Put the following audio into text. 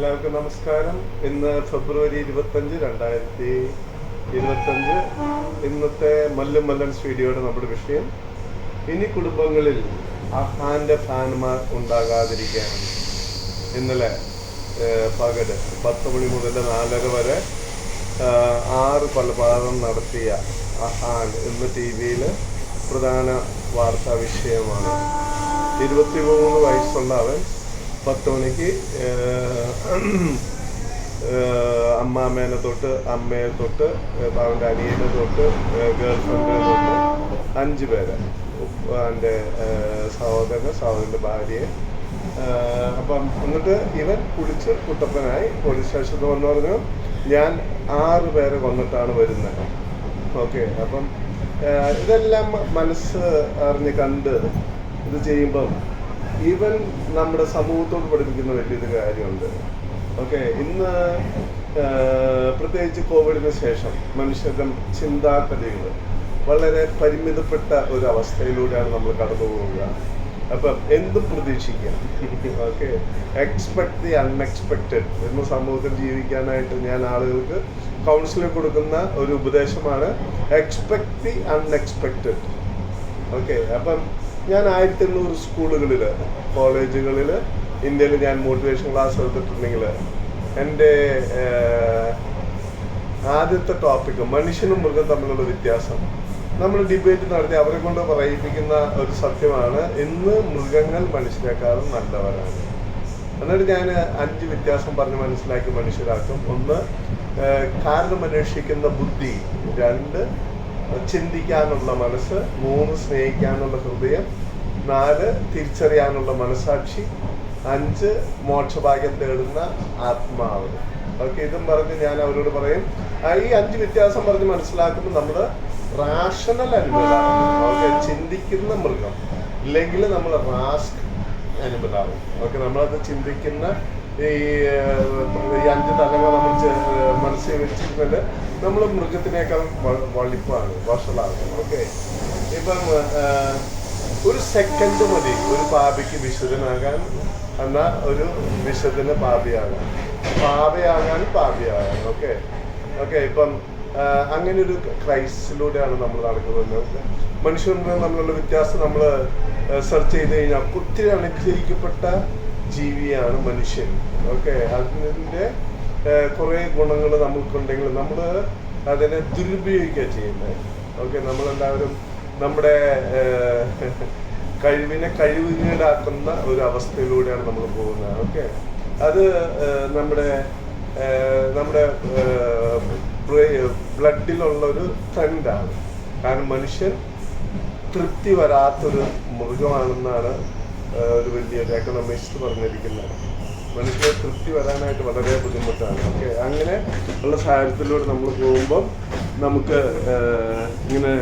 എല്ലാവർക്കും നമസ്കാരം. ഇന്ന് ഫെബ്രുവരി ഇരുപത്തഞ്ച് രണ്ടായിരത്തി ഇരുപത്തഞ്ച്. ഇന്നത്തെ മല്ലും മല്ലൻ സ്റ്റുഡിയോയുടെ നമ്മുടെ വിഷയം ഇനി കുടുംബങ്ങളിൽ അഹാന്റെ ഫാൻമാർ ഉണ്ടാകാതിരിക്കാൻ. ഇന്നലെ പകൽ പത്ത് മണി മുതൽ നാലര വരെ ആറ് കൊലപാതകം നടത്തിയ അഹാൻ ഇന്ന് ടി വിയിൽ പ്രധാന വാർത്താ വിഷയമാണ് ഇരുപത്തിമൂന്ന് വയസ്സുള്ള അവൻ പത്ത് മണിക്ക് അമ്മാമ്മേനെ തൊട്ട് അമ്മയെ തൊട്ട് അവന്റെ അനിയനെ തൊട്ട് ഗേൾ ഫ്രണ്ടിനെ തൊട്ട് അഞ്ച് പേരെ. എന്റെ സഹോദരൻ സഹോദരന്റെ ഭാര്യയെ. അപ്പം എന്നിട്ട് ഇവൻ കുളിച്ച് കുട്ടപ്പനായി പോലീസ് സ്റ്റേഷനിൽ വന്നു പറഞ്ഞു ഞാൻ ആറ് പേരെ കൊന്നിട്ടാണ് വരുന്നത് ഓക്കെ അപ്പം ഇതെല്ലാം മനസ്സ് അറിഞ്ഞ് കണ്ട് ഇത് ചെയ്യുമ്പം ഈവൻ നമ്മുടെ സമൂഹത്തോട് പഠിപ്പിക്കുന്ന വലിയൊരു കാര്യമുണ്ട്. ഓക്കെ ഇന്ന് പ്രത്യേകിച്ച് കോവിഡിന് ശേഷം മനുഷ്യരുടെ ചിന്താഗതികൾ വളരെ പരിമിതപ്പെട്ട ഒരു അവസ്ഥയിലൂടെയാണ് നമ്മൾ കടന്നു പോവുക. അപ്പം എന്തും പ്രതീക്ഷിക്കാം. ഓക്കെ എക്സ്പെക്ട് ദി അൺഎക്സ്പെക്റ്റഡ് എന്ന സമൂഹത്തിൽ ജീവിക്കാനായിട്ട് ഞാൻ ആളുകൾക്ക് കൗൺസിലിംഗ് കൊടുക്കുന്ന ഒരു ഉപദേശമാണ് എക്സ്പെക്ട് ദി അൺഎക്സ്പെക്റ്റഡ് ഓക്കെ അപ്പം ഞാൻ ആയിരത്തി എണ്ണൂറ് സ്കൂളുകളിൽ കോളേജുകളിൽ ഇന്ത്യയിൽ ഞാൻ മോട്ടിവേഷൻ ക്ലാസ് എടുത്തിട്ടുണ്ടെങ്കിൽ എന്റെ ആദ്യത്തെ ടോപ്പിക് മനുഷ്യനും മൃഗം തമ്മിലുള്ള വ്യത്യാസം. നമ്മൾ ഡിബേറ്റ് നടത്തി അവരെ കൊണ്ട് പറയിപ്പിക്കുന്ന ഒരു സത്യമാണ് ഇന്ന് മൃഗങ്ങൾ മനുഷ്യരെക്കാളും നല്ലവരാണ്. എന്നിട്ട് ഞാൻ അഞ്ച് വ്യത്യാസം പറഞ്ഞ് മനസ്സിലാക്കി മനുഷ്യരാക്കും. ഒന്ന് കാരണം അന്വേഷിക്കുന്ന ബുദ്ധി. രണ്ട് ചിന്തിക്കാനുള്ള മനസ്സ് മൂന്ന് സ്നേഹിക്കാനുള്ള ഹൃദയം നാല് തിരിച്ചറിയാനുള്ള മനസാക്ഷി അഞ്ച് മോക്ഷഭാഗ്യം തേടുന്ന ആത്മാവ്. ഓക്കെ ഇതും പറഞ്ഞ് ഞാൻ അവരോട് പറയും. ഈ അഞ്ച് വ്യത്യാസം പറഞ്ഞ് മനസ്സിലാക്കുമ്പോൾ നമ്മൾ റാഷണൽ അനുഭവമാണ് ഓക്കെ ചിന്തിക്കുന്ന മൃഗം. ഇല്ലെങ്കിൽ നമ്മൾ റാസ്ക് അനുഭവമാണ് ഓക്കെ നമ്മളത് ചിന്തിക്കുന്ന ഈ അഞ്ച് തലങ്ങൾ നമ്മൾ മനസ്സിൽ വെച്ചിരുന്നത് നമ്മൾ മൃഗത്തിനേക്കാൾ വളിപ്പാണ് വഷളാണ്. ഓക്കെ ഇപ്പം ഒരു സെക്കൻഡ് മതി. ഒരു പാപിക്ക് വിശുദ്ധനാകാൻ എന്നാ ഒരു വിശുദ്ധന് പാപിയാകാൻ പാപയാകാൻ പാപിയാകാൻ ഓക്കെ ഓക്കെ ഇപ്പം അങ്ങനെ ഒരു ക്രൈസിലൂടെയാണ് നമ്മൾ നടക്കുന്നത്. മനുഷ്യരുടെ തമ്മിലുള്ള വ്യത്യാസം നമ്മൾ സെർച്ച് ചെയ്ത് കഴിഞ്ഞാൽ ഒത്തിരി അനുഗ്രഹിക്കപ്പെട്ട ജീവിയാണ് മനുഷ്യൻ. ഓക്കെ അതിന്റെ കുറേ ഗുണങ്ങൾ നമുക്കുണ്ടെങ്കിൽ നമ്മൾ അതിനെ ദുരുപയോഗിക്കുക ചെയ്യുന്നത് ഓക്കെ നമ്മളെല്ലാവരും നമ്മുടെ കഴിവിനെ കഴിവുകേടാക്കുന്ന ഒരു അവസ്ഥയിലൂടെയാണ് നമ്മൾ പോകുന്നത്. ഓക്കെ അത് നമ്മുടെ നമ്മുടെ ബ്ലഡിലുള്ള ഒരു ട്രെൻഡാണ്. കാരണം മനുഷ്യൻ തൃപ്തി വരാത്തൊരു മൃഗമാണെന്നാണ് ഒരു വലിയൊരു എക്കണോമിസ്റ്റ് പറഞ്ഞിരിക്കുന്നത്. മനുഷ്യന് തൃപ്തി വരാനായിട്ട് വളരെ ബുദ്ധിമുട്ടാണ്. ഓക്കെ അങ്ങനെ ഉള്ള സാഹചര്യത്തിലൂടെ നമ്മൾ പോകുമ്പോൾ നമുക്ക് ഇങ്ങനെ